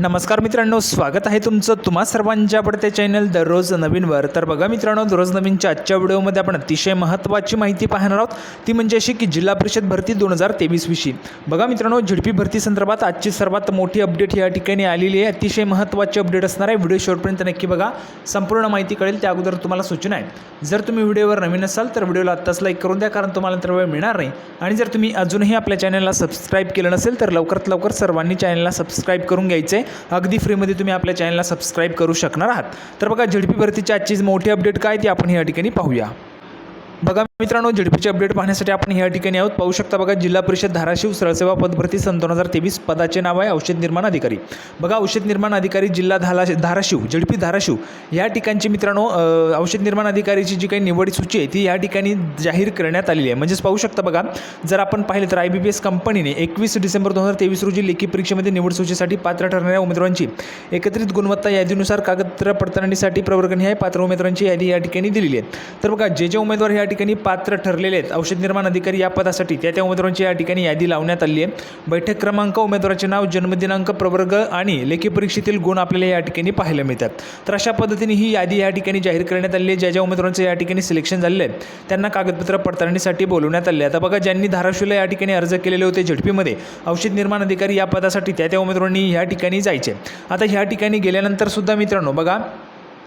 नमस्कार मित्रांनो स्वागत आहे तुमचं तुम्हा सर्वांच्या आवडत्या चॅनल दररोज नवीनवर. तर बघा मित्रांनो दररोज नवीनच्या आजच्या व्हिडिओमध्ये आपण अतिशय महत्त्वाची माहिती पाहणार आहोत. ती म्हणजे अशी की जिल्हा परिषद भरती दोन हजार तेवीसविषयी बघा मित्रांनो झिडपी भरती संदर्भात आजची सर्वात मोठी अपडेट या ठिकाणी आलेली आहे. अतिशय महत्त्वाची अपडेट असणार आहे. व्हिडिओ शेवटपर्यंत नक्की बघा. संपूर्ण माहिती कळेल. त्या अगोदर तुम्हाला सूचना आहे जर तुम्ही व्हिडिओवर नवीन असाल तर व्हिडिओला आत्ताच लाईक करून द्या कारण तुम्हाला तर वेळ मिळणार नाही. आणि जर तुम्ही अजूनही आपल्या चॅनलला सबस्क्राईब केलं नसेल तर लवकरात लवकर सर्वांनी चॅनलला सबस्क्राईब करून घ्यायचं आहे अगदी फ्रीमध्ये तुम्ही आपल्या चॅनलला सबस्क्राईब करू शकणार आहात. तर बघा झडपी भरतीची आजची मोठी अपडेट काय ती आपण या ठिकाणी पाहूया. बघा मित्रांनो झडपीचे अपडेट पाहण्यासाठी आपण या ठिकाणी आहोत. पाहू शकता बघा जिल्हा परिषद धाराशिव सरसेवा पदभरती सन दोन हजार तेवीस पदाचे नाव आहे औषध निर्माण अधिकारी. बघा औषध निर्माण अधिकारी जिल्हा धाला धाराशिव झडपी धाराशिव या ठिकाणची मित्रांनो औषध निर्माण अधिकारीची जी काही निवड सूची आहे ती या ठिकाणी जाहीर करण्यात आलेली आहे. म्हणजेच पाहू शकता बघा जर आपण पाहिलं तर आय बी पी एस कंपनीने एकवीस डिसेंबर दोन हजार तेवीस रोजी लेखी परीक्षेमध्ये निवड सूचीसाठी पात्र ठरणाऱ्या उमेदवारांची एकत्रित गुणवत्ता यादीनुसार कागदपत्र पडताळणीसाठी प्रवर्गणी आहे पात्र उमेदवारांची यादी या ठिकाणी दिलेली आहे. तर बघा जे जे उमेदवार या ठिकाणी पात्र ठरलेले आहेत. औषध निर्माण अधिकारी या पदासाठी त्या त्या उमेदवारांची या ठिकाणी यादी लावण्यात आली आहे. बैठक क्रमांक उमेदवाराचे नाव जन्मदिनांक प्रवर्ग आणि लेखी परीक्षेतील गुण आपल्याला या ठिकाणी पाहायला मिळतात. तर अशा पद्धतीने ही यादी या ठिकाणी जाहीर करण्यात आली आहे. ज्या ज्या उमेदवारांचं या ठिकाणी सिलेक्शन झालेलं आहे त्यांना कागदपत्र पडताळणीसाठी बोलवण्यात आले आता बघा ज्यांनी धाराशिवला या ठिकाणी अर्ज केलेले होते झडपीमध्ये औषध निर्माण अधिकारी या पदासाठी त्या त्या उमेदवारांनी या ठिकाणी जायचे. आता ह्या ठिकाणी गेल्यानंतर सुद्धा मित्रांनो बघा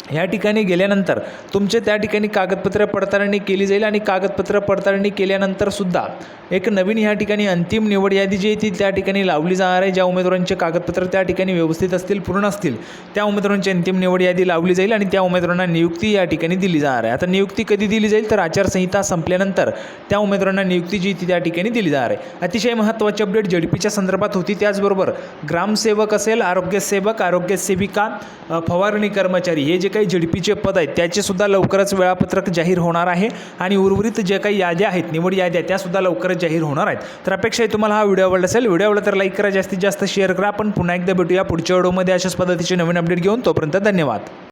ह्या ठिकाणी गेल्यानंतर तुमचे त्या ठिकाणी कागदपत्र पडताळणी केली जाईल आणि कागदपत्र पडताळणी केल्यानंतरसुद्धा एक नवीन ह्या ठिकाणी अंतिम निवड यादी जी आहे ती त्या ठिकाणी लावली जाणार आहे. ज्या उमेदवारांचे कागदपत्र त्या ठिकाणी व्यवस्थित असतील पूर्ण असतील त्या उमेदवारांची अंतिम निवड यादी लावली जाईल आणि त्या उमेदवारांना नियुक्ती या ठिकाणी दिली जाणार आहे. आता नियुक्ती कधी दिली जाईल तर आचारसंहिता संपल्यानंतर त्या उमेदवारांना नियुक्ती जी ती त्या ठिकाणी दिली जाणार आहे. अतिशय महत्त्वाची अपडेट झडपीच्या संदर्भात होती. त्याचबरोबर ग्रामसेवक असेल आरोग्यसेवक आरोग्यसेविका फवारणी कर्मचारी हे जे काही झडपीचे पद आहेत त्याचेसुद्धा लवकरच वेळापत्रक जाहीर होणार आहे. आणि उर्वरित जे काही याद्या आहेत निवड याद्या त्यासुद्धा लवकरच जाहीर होणार आहेत. तर अपेक्षा आहे तुम्हाला हा व्हिडिओ आवडला असेल व्हिडिओ आवडला तर लाईक करा जास्तीत जास्त शेअर करा. आपण पुन्हा एकदा भेटूया पुढच्या व्हिडिओमध्ये. अशाच पद्धतीचे नवीन अपडेट घेऊन तोपर्यंत धन्यवाद.